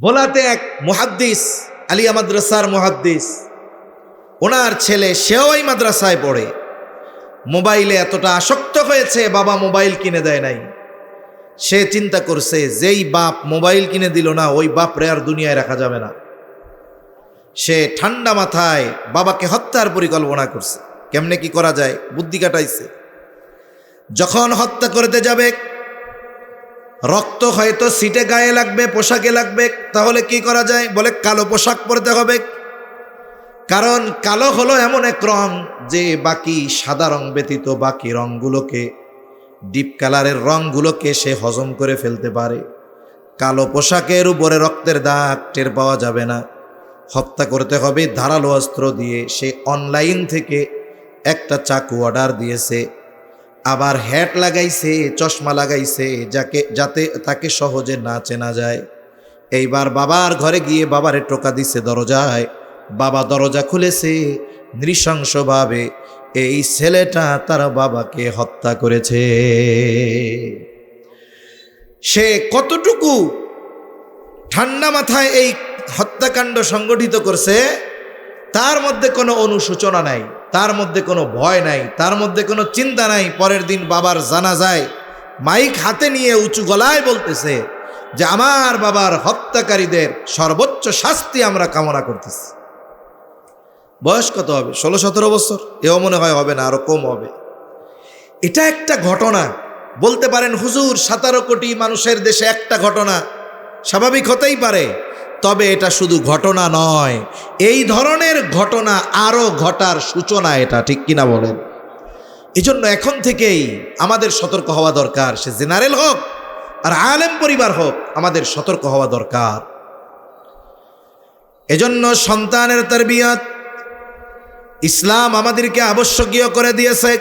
ভোলাতে এক মুহাদ্দিস, আলিয়া মাদ্রাসার মহাদ্দিস। ওনার ছেলে সেও এই মাদ্রাসায় পড়ে। মোবাইলে এতটা আসক্ত হয়েছে, বাবা মোবাইল কিনে দেয় নাই। সে চিন্তা করছে, যেই বাপ মোবাইল কিনে দিল না, ওই বাপরে আর দুনিয়ায় রাখা যাবে না। সে ঠান্ডা মাথায় বাবাকে হত্যার পরিকল্পনা করছে। কেমনে কি করা যায়? বুদ্ধি কাটাইছে। যখন হত্যা করতে যাবে রক্ত হয়তো সিটে গায়ে লাগবে, পোশাকে লাগবে, তাহলে কি করা যায়? বলে কালো পোশাক পরতে হবে। কারণ কালো হলো এমন এক রং যে বাকি সাদা রং ব্যতীত বাকি রংগুলোকে, ডিপ কালারের রংগুলোকে সে হজম করে ফেলতে পারে। কালো পোশাকের উপরে রক্তের দাগ টের পাওয়া যাবে না। হত্যা করতে হবে ধারালো অস্ত্র দিয়ে। সে অনলাইন থেকে একটা চাকু অর্ডার দিয়েছে। আবার হ্যাট লাগাইছে, চশমা লাগাইছে, যাকে, যাতে তাকে সহজে না চেনা যায়। এইবার বাবার ঘরে গিয়ে বাবারে টোকা দিছে দরজায়। বাবা দরজা খুলেছে নৃশংসভাবে। এই ছেলেটা তার বাবাকে হত্যা করেছে। সে কতটুকু ঠান্ডা মাথায় এই হত্যাকাণ্ড সংগঠিত করছে, তার মধ্যে কোনো অনুশোচনা নাই। তার মধ্যে কোনো ভয় নাই, তার মধ্যে কোনো চিন্তা নাই। পরের দিন বাবার জানা যায় মাইক হাতে নিয়ে উঁচু গলায় বলতেছে যে, আমার বাবার হত্যাকারীদের সর্বোচ্চ শাস্তি আমরা কামনা করতেছি। বয়স কত হবে? ষোলো, সতেরো বছর? এও মনে হয় হবে না, আরও কম হবে। এটা একটা ঘটনা। বলতে পারেন, হুজুর, সতেরো কোটি মানুষের দেশে একটা ঘটনা স্বাভাবিক হতেই পারে। তবে এটা শুধু ঘটনা নয়, এই ধরনের ঘটনা আরও ঘটার সূচনা এটা, ঠিক কিনা বলেন? এজন্য এখন থেকেই আমাদের সতর্ক হওয়া দরকার। সে জেনারেল হোক আর আলেম পরিবার হোক, আমাদের সতর্ক হওয়া দরকার। এজন্য সন্তানের তরবিয়ত, ইসলাম আমাদেরকে আবশ্যকীয় করে দিয়েছে।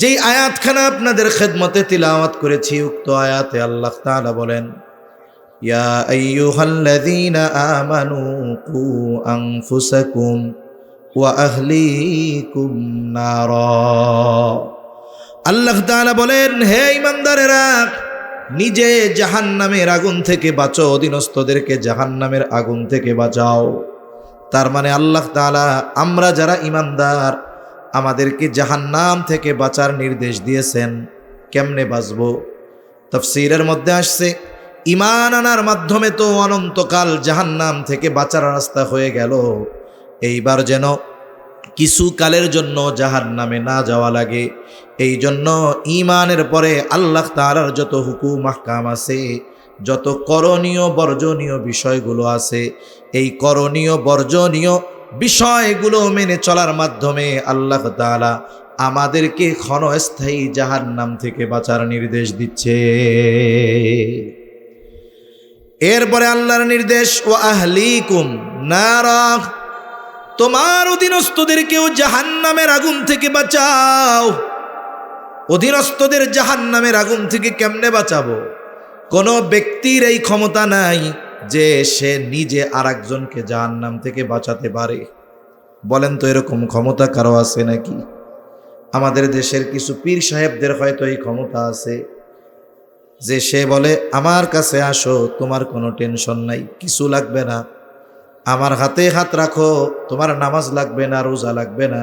যেই আয়াতখানা আপনাদের খেদমতে তিলাওয়াত করেছি, উক্ত আয়াতে আল্লাহ তাআলা বলেন ইয়া আইয়ুহাল্লাযীনা আমানু কু আনফুসাকুম ওয়া আহলিকুম নারা আল্লাহ তাআলা বলেন, হে ইমানদারেরা নিজে জাহান্নামের আগুন থেকে বাঁচো, অধীনস্থদেরকে জাহান্নামের আগুন থেকে বাঁচাও। তার মানে আল্লাহ তাআলা, আমরা যারা ইমানদার আমাদেরকে জাহান্নাম থেকে বাঁচার নির্দেশ দিয়েছেন। কেমনে বাঁচব? তফসিরের মধ্যে আসছে ইমান আনার মাধ্যমে তো অনন্তকাল জাহান্নাম থেকে বাঁচার রাস্তা হয়ে গেল। এইবার যেন কিছু কালের জন্য জাহান নামে না যাওয়া লাগে। এই জন্য ইমানের পরে আল্লাহ তালার যত হুকুম আহকাম আছে, যত করণীয়, বর্জনীয় বিষয়গুলো আছে, এই করণীয়, বর্জনীয় বিষয়গুলো মেনে চলার মাধ্যমে আল্লাহ তালা আমাদেরকে ক্ষণস্থায়ী জাহান নাম থেকে বাঁচার নির্দেশ দিচ্ছে। এরপরে আল্লাহর নির্দেশ ও আহলিকুম নারা তোমার অধীনস্থদেরকেও জাহান নামের আগুন থেকে বাঁচাও। অধীনস্থদের জাহান নামের আগুন থেকে কেমনে বাঁচাবো? কোনো ব্যক্তির এই ক্ষমতা নাই যে সে নিজে আর একজনকে জাহান নাম থেকে বাঁচাতে পারে। বলেন তো এরকম ক্ষমতা কারও আছে নাকি? আমাদের দেশের কিছু পীর সাহেবদের হয়তো এই ক্ষমতা আছে। যে সে বলে, আমার কাছে আসো, তোমার কোনো টেনশন নাই, কিছু লাগবে না। আমার হাতে হাত রাখো, তোমার নামাজ লাগবে না, রোজা লাগবে না।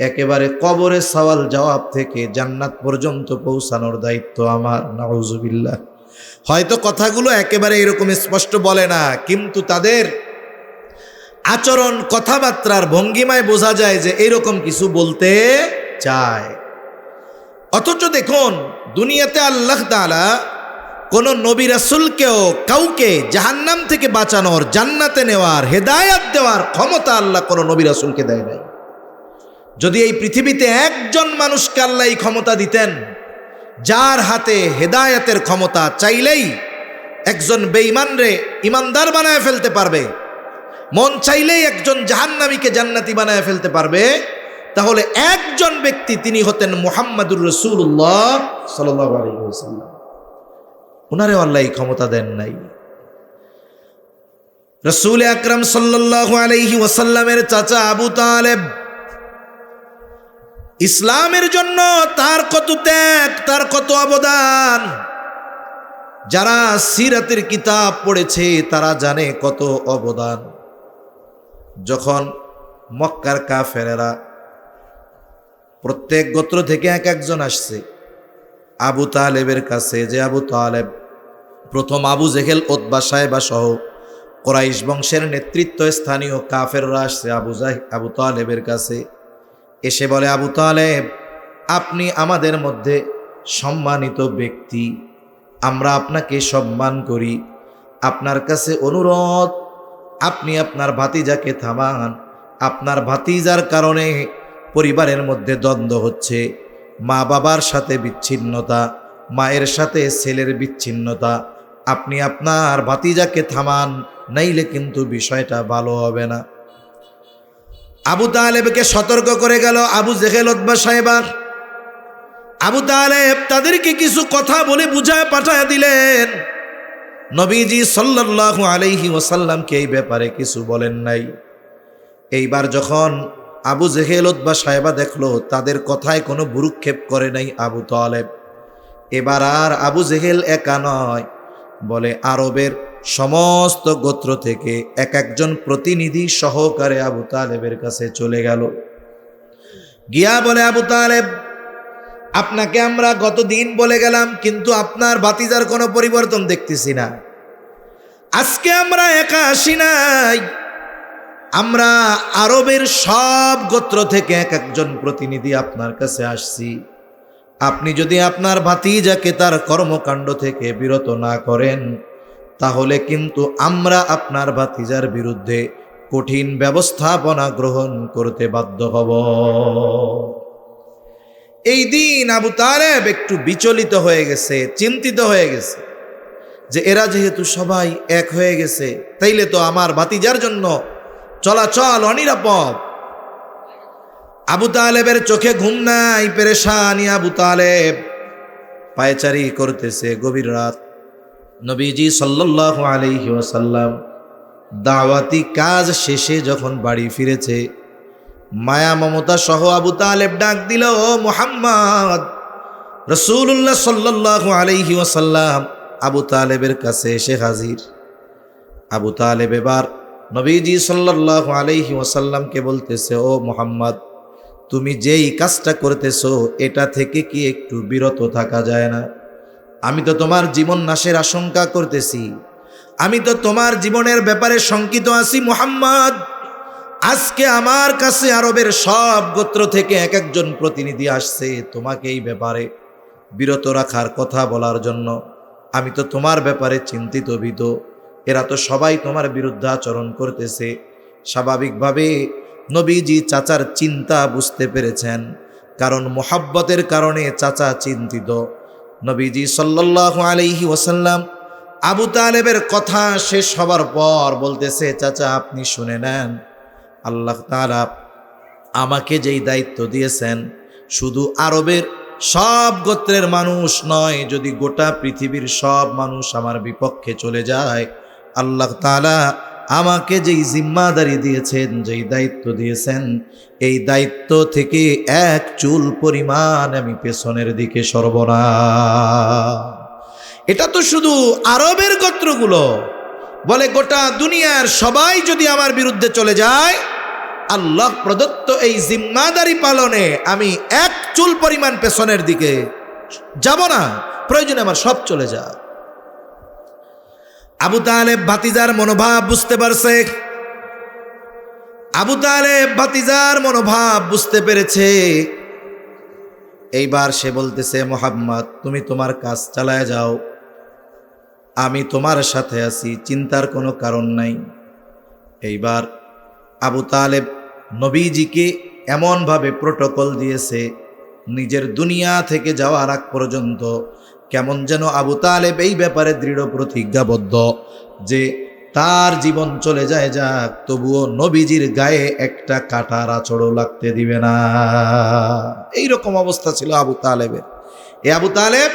একেবারে কবরে সওয়াল জবাব থেকে জান্নাত পর্যন্ত পৌঁছানোর দায়িত্ব আমার, নাউজুবিল্লাহ। হয়তো কথাগুলো একেবারে এরকম স্পষ্ট বলে না, কিন্তু তাদের আচরণ, কথাবার্তার ভঙ্গিমায় বোঝা যায় যে এরকম কিছু বলতে চায়। অথচ দেখুন, দুনিয়াতে আল্লাহ তাআলা কোন নবী রাসুলকেও কাউকে জাহান্নাম থেকে বাঁচানোর, জান্নাতে নেওয়ার, হেদায়াত দেওয়ার ক্ষমতা আল্লাহ কোনো নবী রাসুলকে দেয় নাই। যদি এই পৃথিবীতে একজন মানুষকে আল্লাহ এই ক্ষমতা দিতেন, যার হাতে হেদায়াতের ক্ষমতা চাইলেই একজন বেঈমান রে ইমানদার বানায় ফেলতে পারবে, মন চাইলেই একজন জাহান্নামীকে জান্নাতি বানায় ফেলতে পারবে, তাহলে একজন ব্যক্তি তিনি হতেন মুহাম্মাদুর রসুল্লাহ সাল্লাহ আলাইসাল্লাম উনারে আল্লাহ এই ক্ষমতা দেন নাই। রসুল আকরম সাল্লাহ আলাইহি ওয়াসাল্লামের চাচা আবু তালেব ইসলামের জন্য তার কত ত্যাগ, তার কত অবদান, যারা সিরাতের কিতাব পড়েছে তারা জানে কত অবদান। যখন মক্কার কাফেরেরা প্রত্যেক গোত্র থেকে এক একজন আসছে আবু তালেবের কাছে যে আবু তালেব, প্রথম আবু জেহেল ওতবা সাহেবা সহ কোরাইশ বংশের নেতৃত্ব স্থানীয় কাফেররা আসছে আবু জাহ, আবু তালেবের কাছে। এসে বলে, আবু তালেব, আপনি আমাদের মধ্যে সম্মানিত ব্যক্তি। আমরা আপনাকে সম্মান করি। আপনার কাছে অনুরোধ, আপনি আপনার ভাতিজাকে থামান। আপনার ভাতিজার কারণে পরিবারের মধ্যে দ্বন্দ্ব হচ্ছে। মা বাবার সাথে বিচ্ছিন্নতা, মায়ের সাথে ছেলের বিচ্ছিন্নতা। আপনি আপনার ভাতিজাকে থামান, নাইলে কিন্তু বিষয়টা ভালো হবে না। আবু তালেবকে সতর্ক করে গেল আবু জেহেল ওতবা সাহেবা আবু তালেব তাদেরকে কিছু কথা বলে বুঝায় পাঠায় দিলেন। নবীজি সাল্লাল্লাহু আলাইহি ওয়াসাল্লামকে এই ব্যাপারে কিছু বলেন নাই। এইবার যখন আবু জেহেলত বা সাহেবা দেখল, তাদের কথায় কোনো ভুরুক্ষেপ করে নাই আবু তালেব। এবার আর আবু জেহেল একা নয়, বলে আরবের সমস্ত গোত্র থেকে এক একজন প্রতিনিধি সহকারে আবু তালেবের কাছে চলে গেল। গিয়া বলে, আবু তালেব, আপনাকে আমরা গত দিন বলে গেলাম, কিন্তু আপনার বাতিজার কোনো পরিবর্তন দেখতেছি না। আজকে আমরা একা আসি নাই। আমরা আরবের সব গোত্র থেকে এক একজন প্রতিনিধি আপনার কাছে আসছি। আপনি যদি আপনার ভাতিজাকে তার কর্মকাণ্ড থেকে বিরত না করেন, তাহলে কিন্তু আমরা আপনার ভাতিজার বিরুদ্ধে কঠিন ব্যবস্থাপনা গ্রহণ করতে বাধ্য হব। এই দিন আবু তালেব একটু বিচলিত হয়ে গেছে, চিন্তিত হয়ে গেছে যে এরা যেহেতু সবাই এক হয়ে গেছে, তাইলে তো আমার ভাতিজার জন্য চলাচল অনিরাপদ। আবু তালেবের চোখে ঘুম নাই, পেরেশানি আবু তালেব। পায়চারি করতেছে গভীর রাত। নবীজি সাল্লাল্লাহু আলাইহি ওয়াসাল্লাম দাওয়াতি কাজ শেষে যখন বাড়ি ফিরেছে, মায়া মমতা সহ আবু তালেব ডাক দিল, ও মুহাম্মদ! রসুল্লাহ সাল্লাল্লাহু আলাইহি ওয়াসাল্লাম আবু তালেবের কাছে এসে হাজির। আবু তালেব এবার নবীজি সাল্লাল্লাহু আলাইহি ওয়াসাল্লামকে বলতেছে, ও মোহাম্মদ, তুমি যেই কাজটা করতেছো, এটা থেকে কি একটু বিরত থাকা যায় না? আমি তো তোমার জীবন নাশের আশঙ্কা করতেছি। আমি তো তোমার জীবনের ব্যাপারে শঙ্কিত আছি, মোহাম্মদ। আজকে আমার কাছে আরবের সব গোত্র থেকে এক একজন প্রতিনিধি আসছে তোমাকে এই ব্যাপারে বিরত রাখার কথা বলার জন্য। আমি তো তোমার ব্যাপারে চিন্তিত, ভীত। এরা তো সবাই তোমার বিরুদ্ধে আচরণ করতেছে। স্বাভাবিকভাবে নবীজি চাচার চিন্তা বুঝতে পেরেছেন, কারণ মোহাব্বতের কারণে চাচা চিন্তিত। নবীজি সাল্লাল্লাহু আলাইহি ওয়াসাল্লাম আবু তালেবের কথা শেষ হবার পর বলতেছে, চাচা, আপনি শুনে নেন। আল্লাহ তাআলা আমাকে যেই দায়িত্ব দিয়েছেন, শুধু আরবের সব গোত্রের মানুষ নয়, যদি গোটা পৃথিবীর সব মানুষ আমার বিপক্ষে চলে যায় আল্লাহ তাআলা আমাকে যেই জিম্মাদারি দিয়েছেন, যেই দায়িত্ব দিয়েছেন, এই দায়িত্ব থেকে এক চুল পরিমাণ আমি পেছনের দিকে সর্বনা এটা তো শুধু আরবের গোত্রগুলো। বলে গোটা দুনিয়ার সবাই যদি আমার বিরুদ্ধে চলে যায়, আল্লাহ প্রদত্ত এই জিম্মাদারি পালনে আমি এক চুল পরিমাণ পেছনের দিকে যাব না। প্রয়োজনে আমার সব চলে যা আবু তালেব ভাতিজার মনোভাব বুঝতে পারছে? আবু তালেব ভাতিজার মনোভাব বুঝতে পেরেছে। এইবার সে বলতেছে, মোহাম্মদ, তুমি তোমার কাজ চালায় যাও। আমি তোমার সাথে আছি, চিন্তার কোনো কারণ নাই। এইবার আবু তালেব নবীজিকে এমনভাবে প্রোটোকল দিয়েছে, নিজের দুনিয়া থেকে যাওয়ার আগ পর্যন্ত কেমন যেন আবু তালেব এই ব্যাপারে দৃঢ় প্রতিজ্ঞাবদ্ধ যে তার জীবন চলে যায় যাক, তবুও নবীজির গায়ে একটা কাটার আচড়ও লাগতে দিবে না। এই রকম অবস্থা ছিল আবু তালেবের। এ আবু তালেব,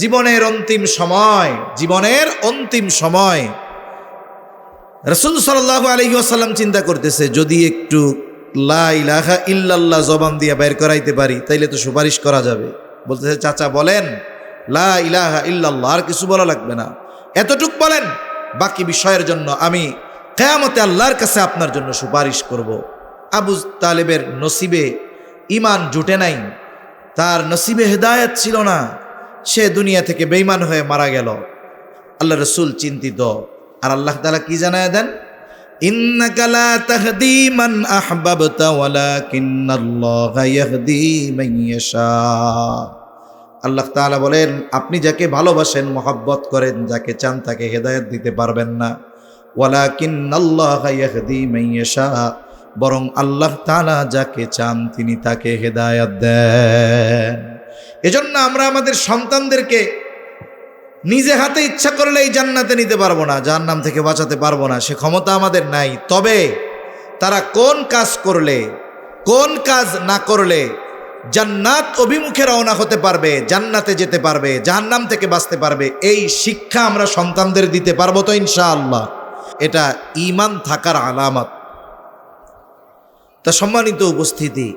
জীবনের অন্তিম সময়, জীবনের অন্তিম সময় রসুল সাল্লাহ আলহি আসাল্লাম চিন্তা করতেছে, যদি একটু লা ইলাহা ইল্লাল্লাহ জবান দিয়ে বের করাইতে পারি, তাইলে তো সুপারিশ করা যাবে। বলতেছে, চাচা, বলেন লা ইলাহা ইল্লাল্লাহ, আর কিছু বলা লাগবে না। এতটুক বলেন, বাকি বিষয়ের জন্য আমি কেয়ামতে আল্লাহর কাছে আপনার জন্য সুপারিশ করব। আবু তালেবের নসিবে ইমান জুটে নাই, তার নসিবে হেদায়ত ছিল না, সে দুনিয়া থেকে বেইমান হয়ে মারা গেল। আল্লাহ রসুল চিন্তিত, আর আল্লাহ তালা কি জানায় দেন? আহবাবতা ওয়ালাকিন্নাল্লাহা ইয়াহদি মান আল্লাহ তাআলা বলেন, আপনি যাকে ভালোবাসেন, মহাব্বত করেন, যাকে চান তাকে হেদায়ত দিতে পারবেন না। ওয়ালাকিন্নাল্লাহা ইয়াহদি ইয়াশা, বরং আল্লাহ তাআলা যাকে চান তিনি তাকে হেদায়েত দেন। এজন্য আমরা আমাদের সন্তানদেরকে নিজে হাতে ইচ্ছা করলে এই জান্নাতে নিতে পারব না যার নাম থেকে বাঁচাতে পারব না, সে ক্ষমতা আমাদের নাই। তবে তারা কোন কাজ করলে, কোন কাজ না করলে জান্নাত অভিমুখে রওনা হতে পারবে, জান্নাতে যেতে পারবে, জাহান্নাম থেকে বাঁচতে পারবে। এই শিক্ষা আমরা সন্তানদের দিতে পারব তো ইনশাআল্লাহ। এটা ইমান থাকার আলামত। তা সম্মানিত উপস্থিতি,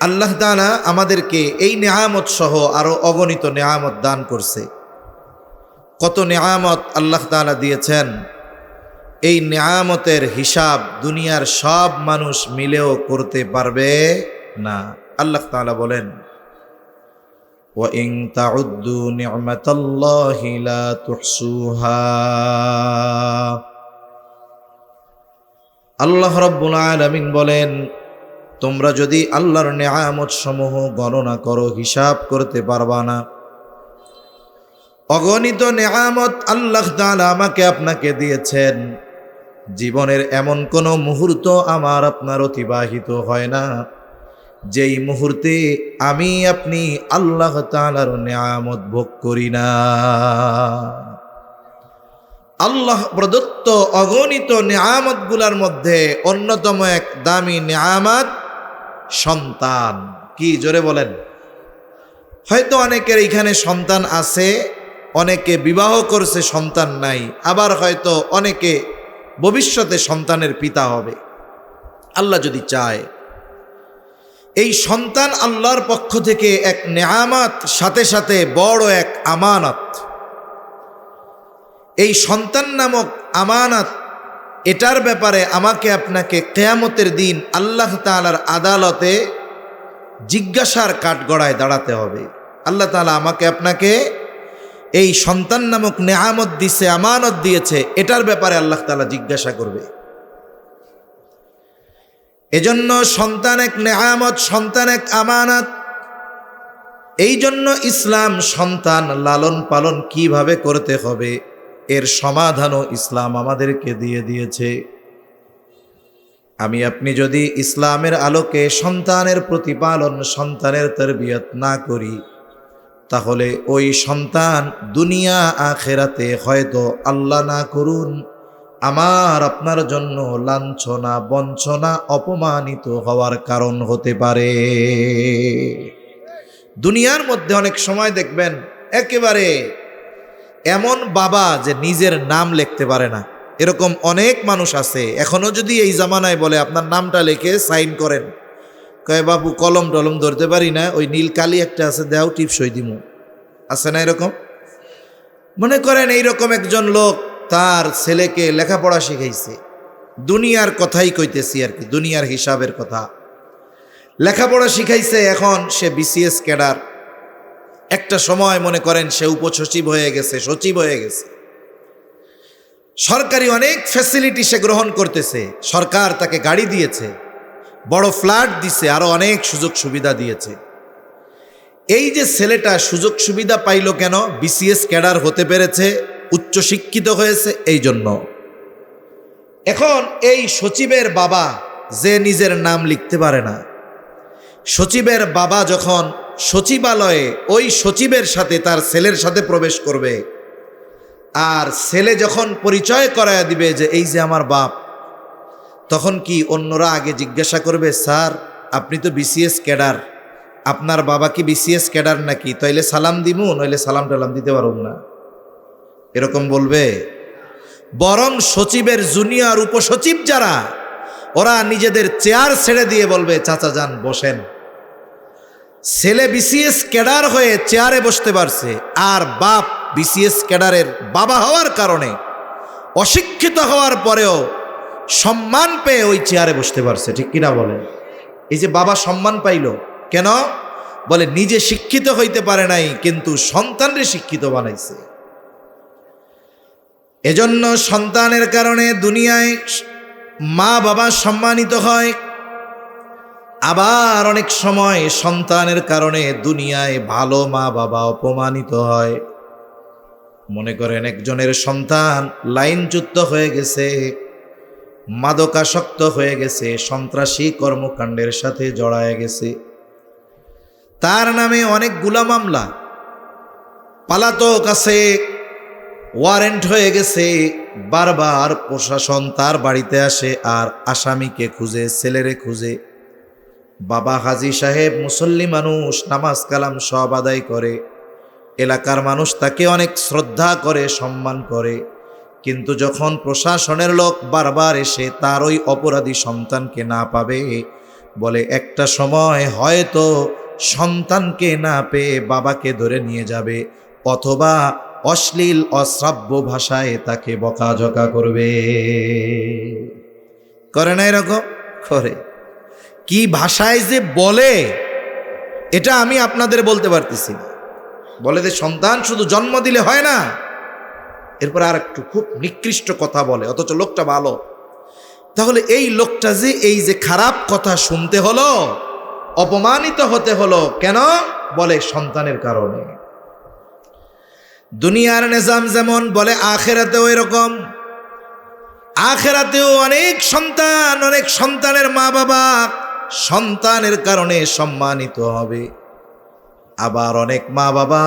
আল্লাহ তাআলা আমাদেরকে এই নেয়ামত সহ আরও অগণিত নেয়ামত দান করছে। কত নেয়ামত আল্লাহ তাআলা দিয়েছেন। এই নেয়ামতের হিসাব দুনিয়ার সব মানুষ মিলেও করতে পারবে না। আল্লাহ তাআলা বলেন وَإِن تَعُدُّوا نِعْمَةَ اللَّهِ لَا تُحْصُوهَا আল্লাহ রব্বুল আলামিন বলেন তোমরা যদি আল্লাহর নেয়ামত সমূহ গণনা করো হিসাব করতে পারবা না অগণিত নেয়ামত আল্লাহ তাআলা আমাকে আপনাকে দিয়েছেন জীবনের এমন কোনো মুহূর্ত আমার আপনার অতিবাহিত হয় না যেই মুহূর্তে আমি আপনি আল্লাহ তাআলার নেয়ামত ভোগ করি না। আল্লাহ প্রদত্ত অগণিত নেয়ামতগুলার মধ্যে অন্যতম এক দামি নেয়ামত সন্তান। কি জোরে বলেন? হয়তো অনেকের এখানে সন্তান আছে, অনেকে বিবাহ করছে, সন্তান নাই। আবার হয়তো অনেকে ভবিষ্যতে সন্তানের পিতা হবে। আল্লাহ যদি চায় এই সন্তান আল্লাহর পক্ষ থেকে এক নেয়ামাত, সাথে সাথে বড় এক আমানত। এই সন্তান নামক আমানত, এটার ব্যাপারে আমাকে আপনাকে কেয়ামতের দিন আল্লাহ তালার আদালতে জিজ্ঞাসার কাঠগড়ায় দাঁড়াতে হবে। আল্লাহ তালা আমাকে আপনাকে এই সন্তান নামক নেহামত দিছে, আমানত দিয়েছে, এটার ব্যাপারে আল্লাহ তালা জিজ্ঞাসা করবে। এজন্য সন্তান এক নেয়ামত, সন্তান এক আমানত। এই জন্য ইসলাম সন্তান লালন পালন কীভাবে করতে হবে, এর সমাধানও ইসলাম আমাদেরকে দিয়ে দিয়েছে। আমি, আপনি যদি ইসলামের আলোকে সন্তানের প্রতিপালন, সন্তানের তরবিয়ত না করি, তাহলে ওই সন্তান দুনিয়া আখেরাতে হয়তো আল্লাহ না করুন আমার আপনার জন্য লাঞ্ছনা, বঞ্চনা অপমানিত হওয়ার কারণ হতে পারে। দুনিয়ার মধ্যে অনেক সময় দেখবেন, একেবারে এমন বাবা যে নিজের নাম লিখতে পারে না। এরকম অনেক মানুষ আছে, এখনও যদি এই জামানায় বলে আপনার নামটা লিখে সাইন করেন, কয়ে বাবু কলম টলম ধরতে পারি না, ওই নীল কালি একটা আছে, দেও টিপসই দিমু। আছে না এরকম? মনে করেন এইরকম একজন লোক তার ছেলেকে লেখাপড়া শিখাইছে। দুনিয়ার কথাই কইতেছি আর কি, দুনিয়ার হিসাবের কথা। লেখাপড়া শিখাইছে এখন সে বিসিএস ক্যাডার। একটা সময় মনে করেন সে উপসচিব হয়ে গেছে, সচিব হয়ে গেছে। সরকারি অনেক ফ্যাসিলিটি সে গ্রহণ করতেছে, সরকার তাকে গাড়ি দিয়েছে, বড় ফ্ল্যাট দিছে, আরও অনেক সুযোগ সুবিধা দিয়েছে। এই যে ছেলেটা সুযোগ সুবিধা পাইল কেন? বিসিএস ক্যাডার হতে পেরেছে উচ্চ শিক্ষিত হয়েছে এই জন্য এখন এই সচিবের বাবা যে নিজের নাম লিখতে পারে না। সচিবের বাবা যখন সচিবালয়ে ওই সচিবের সাথে তার ছেলের সাথে প্রবেশ করবে, আর ছেলে যখন পরিচয় করায় দিবে যে এই যে আমার বাপ, তখন কি অন্যরা আগে জিজ্ঞাসা করবে, স্যার, আপনি তো বিসিএস ক্যাডার, আপনার বাবা কি বিসিএস ক্যাডার নাকি? তাইলে সালাম দিমু, নইলে সালাম টালাম দিতে পারব না। এরকম বলবে, বরং সচিবের জুনিয়র উপসচিব যারা, ওরা নিজেদের চেয়ার ছেড়ে দিয়ে বলবে, চাচা যান, বসেন। ছেলে বিসিএস ক্যাডার হয়ে চেয়ারে বসতে পারছে, আর বাপ বিসিএস ক্যাডারের বাবা হওয়ার কারণে অশিক্ষিত হওয়ার পরেও সম্মান পেয়ে ওই চেয়ারে বসতে পারছে, ঠিক কিনা বলেন? এই যে বাবা সম্মান পাইল, কেন? বলে, নিজে শিক্ষিত হইতে পারে নাই, কিন্তু সন্তানরে শিক্ষিত বানাইছে। এজন্য সন্তানের কারণে দুনিয়ায় মা বাবা সম্মানিত হয়। আবার অনেক সময় সন্তানের কারণে দুনিয়ায় ভালো মা বাবা অপমানিত হয়। মনে করেন একজনের সন্তান লাইনচ্যুত হয়ে গেছে, মাদকাসক্ত হয়ে গেছে, সন্ত্রাসী কর্মকাণ্ডের সাথে জড়ায় গেছে। তার নামে অনেকগুলা মামলা পালাতক আছে ওয়ারেন্ট হয়ে গেছে, বারবার প্রশাসন তার বাড়িতে আসে আর আসামিকে খুঁজে, ছেলেরে খুঁজে। বাবা হাজি সাহেব মুসল্লি মানুষ, নামাজ কালাম সব আদায় করে। এলাকার মানুষ তাকে অনেক শ্রদ্ধা করে, সম্মান করে। কিন্তু যখন প্রশাসনের লোক বারবার এসে তার ওই অপরাধী সন্তানকে না পাবে, বলে একটা সময় হয়তো সন্তানকে না পেয়ে বাবাকে ধরে নিয়ে যাবে, অথবা অশ্লীল, অশ্রাব্য ভাষায় তাকে বকাঝকা করবে। করে না এরকম? করে। কি ভাষায় যে বলে, এটা আমি আপনাদের বলতে পারতেছি বলে যে সন্তান শুধু জন্ম দিলে হয় না, এরপর আর একটু খুব নিকৃষ্ট কথা বলে, অথচ লোকটা ভালো। তাহলে এই লোকটা যে এই যে খারাপ কথা শুনতে হলো, অপমানিত হতে হলো, কেন? বলে সন্তানের কারণে। দুনিয়ার নিজাম যেমন বলে আখেরাতেও এরকম। আখেরাতেও অনেক সন্তান, অনেক সন্তানের মা বাবা সন্তানের কারণে সম্মানিত হবে। আবার অনেক মা বাবা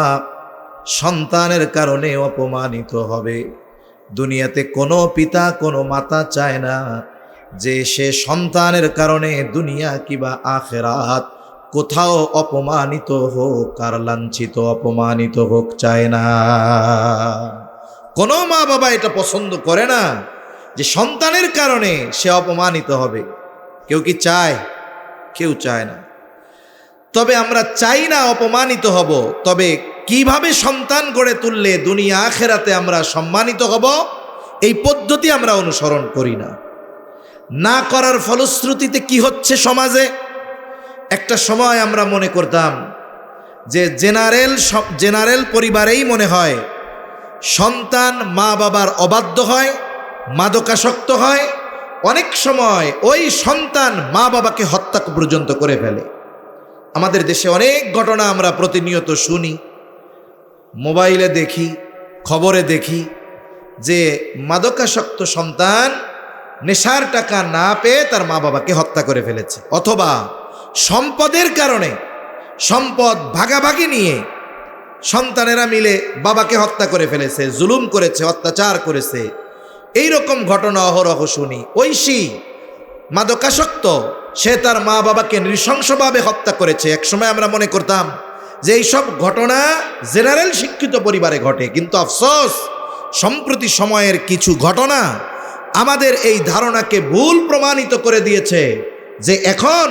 সন্তানের কারণে অপমানিত হবে। দুনিয়াতে কোনো পিতা, কোনো মাতা চায় না যে সে সন্তানের কারণে দুনিয়া কিবা আখেরাত কোথাও অপমানিত হোক আর লাঞ্ছিত, অপমানিত হোক, চায় না। কোনো মা বাবা এটা পছন্দ করে না যে সন্তানের কারণে সে অপমানিত হবে। কেউ কি চায়? কেউ চায় না। তবে আমরা চাই না অপমানিত হব, তবে কীভাবে সন্তান গড়ে তুললে দুনিয়া আখেরাতে আমরা সম্মানিত হব, এই পদ্ধতি আমরা অনুসরণ করি না। না করার ফলশ্রুতিতে কি হচ্ছে সমাজে? একটা সময় আমরা মনে করতাম যে জেনারেল জেনারেল পরিবারেই মনে হয় সন্তান মা বাবার অবাধ্য হয়, মাদকাসক্ত হয়, অনেক সময় ওই সন্তান মা বাবাকে হত্যা পর্যন্ত করে ফেলে। আমাদের দেশে অনেক ঘটনা আমরা প্রতিনিয়ত শুনি, মোবাইলে দেখি, খবরে দেখি যে মাদকাসক্ত সন্তান নেশার টাকা না পেয়ে তার মা বাবাকে হত্যা করে ফেলেছে, অথবা সম্পদের কারণে, সম্পদ ভাগাভাগি নিয়ে সন্তানেরা মিলে বাবাকে হত্যা করে ফেলেছে, জুলুম করেছে, অত্যাচার করেছে। এই রকম ঘটনা অহরহ শুনি। ঐশী মাদকাসক্ত, সে তার মা বাবাকে নৃশংসভাবে হত্যা করেছে। একসময় আমরা মনে করতাম যে এইসব ঘটনা জেনারেল শিক্ষিত পরিবারে ঘটে, কিন্তু আফসোস, সম্প্রতি সময়ের কিছু ঘটনা আমাদের এই ধারণাকে ভুল প্রমাণিত করে দিয়েছে যে এখন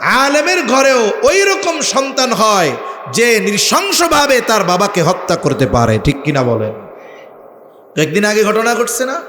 আলেমের ঘরেও ওই রকম সন্তান হয় যে নৃশংসভাবে তার বাবাকে হত্যা করতে পারে, ঠিক কিনা বলেন? একদিন আগে ঘটনা ঘটছে না?